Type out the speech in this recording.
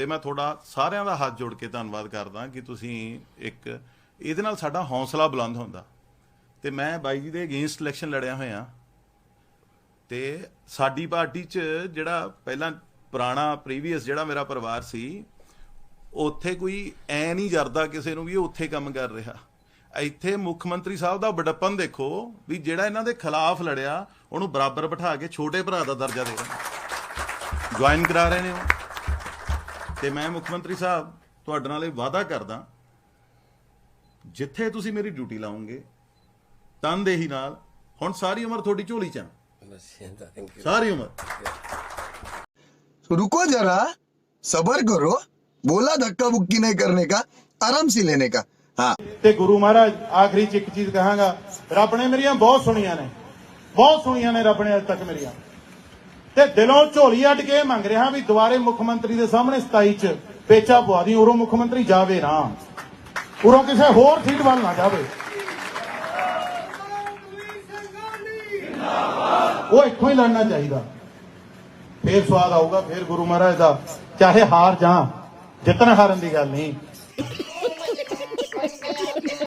ਤੇ ਮੈਂ ਤੁਹਾਡਾ ਸਾਰਿਆਂ ਦਾ ਹੱਥ ਜੋੜ ਕੇ ਧੰਨਵਾਦ ਕਰਦਾ ਕਿ ਤੁਸੀਂ ਇੱਕ, ਇਹਦੇ ਨਾਲ ਸਾਡਾ ਹੌਸਲਾ ਬੁਲੰਦ ਹੁੰਦਾ। ਤੇ ਮੈਂ ਬਾਈ ਜੀ ਦੇ ਅਗੇਂਸਟ ਇਲੈਕਸ਼ਨ ਲੜਿਆ ਹੋਇਆ। ਤੇ ਸਾਡੀ ਪਾਰਟੀ 'ਚ ਜਿਹੜਾ ਪਹਿਲਾਂ ਪੁਰਾਣਾ ਪ੍ਰੀਵੀਅਸ ਜਿਹੜਾ ਮੇਰਾ ਪਰਿਵਾਰ ਸੀ, ਉੱਥੇ ਕੋਈ ਐ ਨਹੀਂ ਜਰਦਾ ਕਿਸੇ ਨੂੰ ਵੀ ਇਹ ਉੱਥੇ ਕੰਮ ਕਰ ਰਿਹਾ। ਇੱਥੇ ਮੁੱਖ ਮੰਤਰੀ ਸਾਹਿਬ ਦਾ ਬੜਪਨ ਦੇਖੋ ਵੀ ਜਿਹੜਾ ਇਹਨਾਂ ਦੇ ਖਿਲਾਫ ਲੜਿਆ, ਉਹਨੂੰ ਬਰਾਬਰ ਬਿਠਾ ਕੇ ਛੋਟੇ ਭਰਾ ਦਾ ਦਰਜਾ ਦੇ ਰਹੇ ਜੁਆਇਨ ਕਰਾ ਰਹੇ ਨੇ ਉਹ। ਤੇ ਮੈਂ ਮੁੱਖ ਮੰਤਰੀ ਸਾਹਿਬ ਤੁਹਾਡੇ ਨਾਲ ਇਹ ਵਾਅਦਾ ਕਰਦਾ ਜਿੱਥੇ ਤੁਸੀਂ ਮੇਰੀ ਡਿਊਟੀ ਲਾਉਂਗੇ ਤਨਦੇਹੀ ਨਾਲ ਹੁਣ ਸਾਰੀ ਉਮਰ ਤੁਹਾਡੀ ਝੋਲੀ ਚ ਆ ਸਾਰੀ ਉਮਰ रुको जरा सबर करो बोला धक्का बुक्की नहीं करने का आराम से लेने का हाँ ਤੇ ਗੁਰੂ ਮਹਾਰਾਜ ਆਖਰੀ ਚ ਇੱਕ ਚੀਜ਼ ਕਹਾਂਗਾ ਰੱਬ ਨੇ ਮੇਰੀਆਂ ਬਹੁਤ ਸੁਣੀਆਂ ਨੇ ਬਹੁਤ ਸੁਣੀਆਂ ਨੇ ਰੱਬ ਨੇ ਅੱਜ ਤੱਕ ਮੇਰੀਆਂ ਤੇ ਦਿਲੋਂ ਝੋਲੀ ਅੱਡ ਕੇ ਮੰਗ ਰਿਹਾ ਵੀ ਦੁਬਾਰੇ ਮੁੱਖ ਮੰਤਰੀ ਦੇ ਸਾਹਮਣੇ 27 ਚ ਪੇਚਾ ਪਵਾ ਦੀ, ਉਰੋਂ ਮੁੱਖ ਮੰਤਰੀ ਜਾਵੇ ਨਾ। ਉਰੋਂ ਕਿਸੇ ਹੋਰ ਸੀਟ ਵੱਲ ਨਾ ਜਾਵੇ। ਉਹ ਇੱਥੋਂ ਹੀ ਲੜਨਾ ਚਾਹੀਦਾ। ਫੇਰ ਸਵਾਦ ਆਊਗਾ, ਫੇਰ ਗੁਰੂ ਮਹਾਰਾਜ ਦਾ, ਚਾਹੇ ਹਾਰ ਜਾਂ, ਜਿੱਤਣ ਹਾਰਨ ਦੀ ਗੱਲ ਨਹੀਂ।